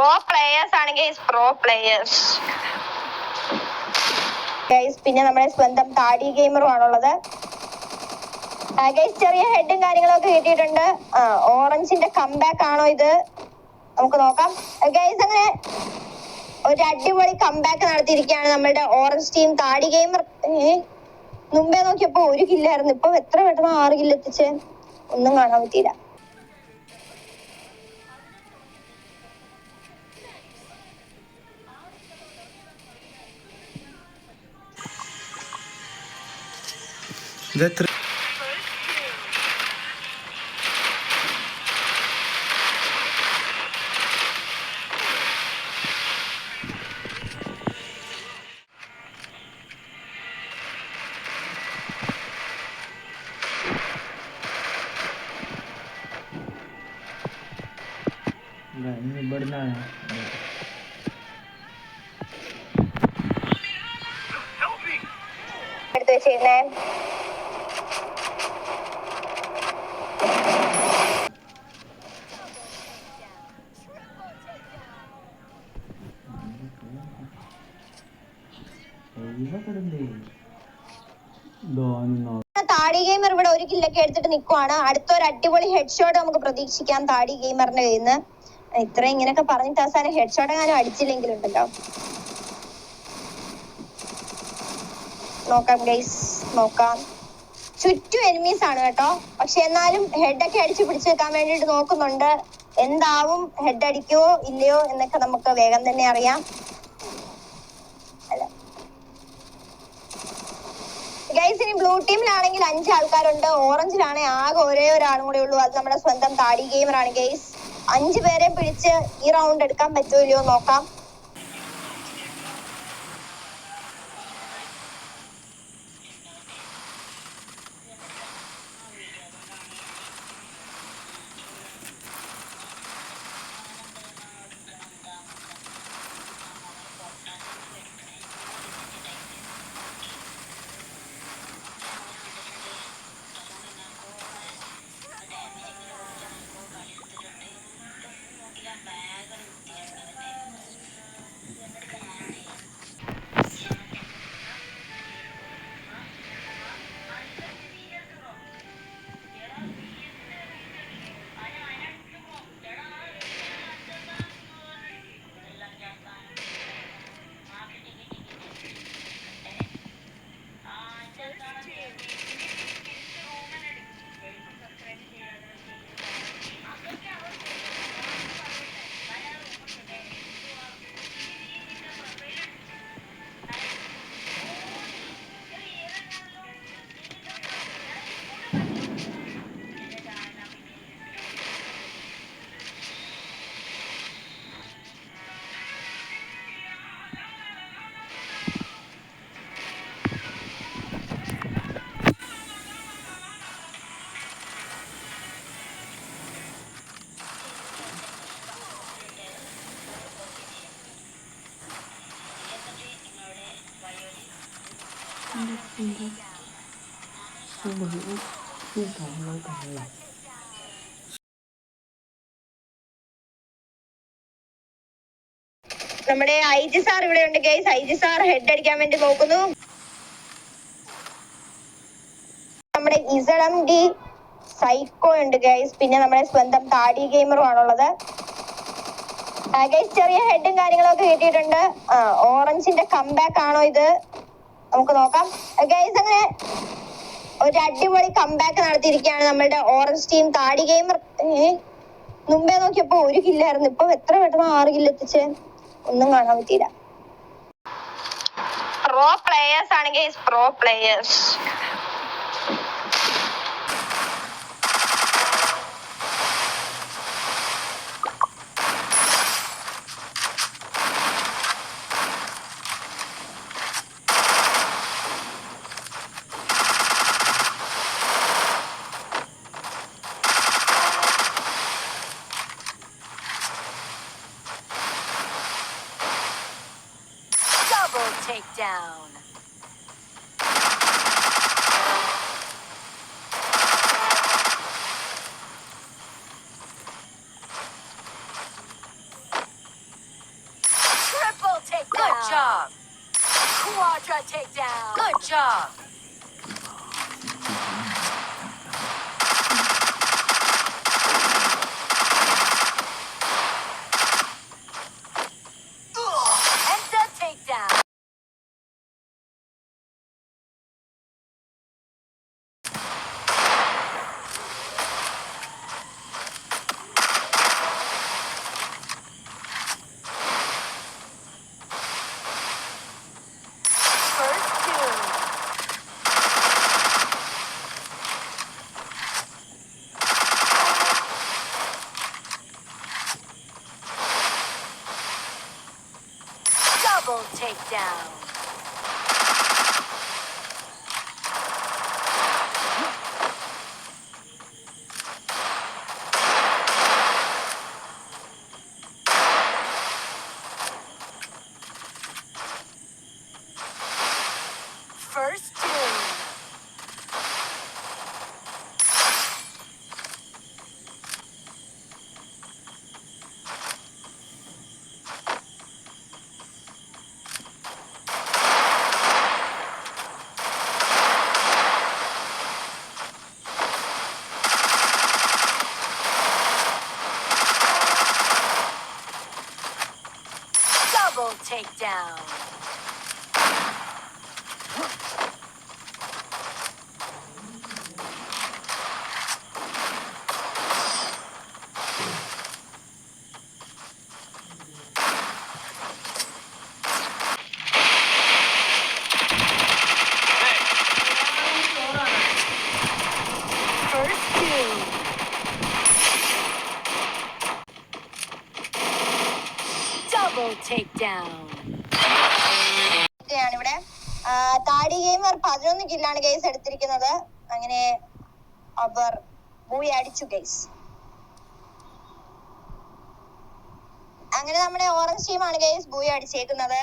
Pro players ആണ് guys pro players പിന്നെ നമ്മുടെ സ്വന്തം താടി ഗെയിമറും ആണുള്ളത്. ചെറിയ ഹെഡും കാര്യങ്ങളൊക്കെ കിട്ടിയിട്ടുണ്ട്. ഓറഞ്ചിന്റെ കംബാക്ക് ആണോ ഇത്? നമുക്ക് നോക്കാം. ഗൈസ് അങ്ങനെ ഒരു അടിപൊളി കംബാക്ക് നടത്തിയിരിക്കുകയാണ് നമ്മുടെ ഓറഞ്ച് ടീം താടി ഗെയിമർ മുമ്പേ നോക്കിയപ്പോ ഒരു കില്ലായിരുന്നു ഇപ്പൊ എത്ര പെട്ടെന്ന് ആറ് കില്ലെത്തിച്ച് ഒന്നും കാണാൻ പറ്റിയില്ല. That three. बढ़ना है താടി ഗെയിമർ ഇവിടെ ഒരു കില്ലൊക്കെ എടുത്തിട്ട് നിൽക്കുവാണ് അടുത്ത ഒരു അടിപൊളി ഹെഡ്ഷോട്ട് നമുക്ക് പ്രതീക്ഷിക്കാം താടി ഗെയിമറിന്റെ കയ്യിൽ നിന്ന്. ഇത്ര ഇങ്ങനെയൊക്കെ പറഞ്ഞിട്ട് അവസാനം ഹെഡ് ഷോട്ട് എങ്ങാനും അടിച്ചില്ലെങ്കിലുണ്ടല്ലോ നോക്കാം ഗൈസ് നോക്കാം. ചുറ്റും എനിമീസ് ആണ് കേട്ടോ. പക്ഷെ എന്നാലും ഹെഡൊക്കെ അടിച്ചു പിടിച്ചു വെക്കാൻ വേണ്ടിട്ട് നോക്കുന്നുണ്ട്. എന്താവും? ഹെഡ് അടിക്കുവോ? ഇല്ലയോ? എന്നൊക്കെ നമുക്ക് വേഗം തന്നെ അറിയാം. ഗൈസ് ബ്ലൂ ടീമിലാണെങ്കിൽ അഞ്ച് ആൾക്കാരുണ്ട് ഓറഞ്ചിലാണെങ്കിൽ ആകെ ഒരേ ഒരാളും കൂടെ ഉള്ളൂ. അത് നമ്മുടെ സ്വന്തം താടി ഗെയിമർ ആണ് ഗൈസ് അഞ്ചു പേരെ പിടിച്ച് ഈ റൗണ്ട് എടുക്കാൻ പറ്റുമോ càng നോക്കാം നമ്മുടെ ഐ ജി സാർ ഇവിടെ ഉണ്ട് guys I G sir head അടിക്കാൻ വേണ്ടി നോക്കുന്നു. നമ്മുടെ ഇസളം ഡി സൈക്കോ ഉണ്ട് ഗൈസ് പിന്നെ നമ്മുടെ സ്വന്തം താടി ഗെയിമറും ആണുള്ളത്. ചെറിയ ഹെഡും കാര്യങ്ങളൊക്കെ കിട്ടിയിട്ടുണ്ട്. ഓറഞ്ചിന്റെ കംബാക്ക് ആണോ ഇത്? നമുക്ക് നോക്കാം. ഗൈസ് അങ്ങനെ ഒരു അടിപൊളി കംബാക്ക് നടത്തിയിരിക്കുകയാണ് നമ്മുടെ ഓറഞ്ച് ടീം താടി ഗെയിമർ മുമ്പേ നോക്കിയപ്പോ ഒരു കില്ലായിരുന്നു ഇപ്പൊ എത്ര പെട്ടെന്ന് ആറ് കില്ല് എത്തിച്ച്? ഒന്നും കാണാൻ പറ്റിയില്ല. പ്രോ പ്ലേയേഴ്സ് ആണ് pro players Double takedown. Triple takedown. Good job. Quadra takedown. Good job. Takedown. Breakdown. ഇവിടെ താടി ഗെയിമർ പതിനൊന്ന് കില്ലാണ് ഗെയ്സ് എടുത്തിരിക്കുന്നത്. അങ്ങനെ അവർ മൂവി അടിച്ചു ഗെയ്സ് അങ്ങനെ നമ്മുടെ ഓറഞ്ച് ടീമാണ് ഗെയ്സ് ബൂയി അടിച്ചേക്കുന്നത്.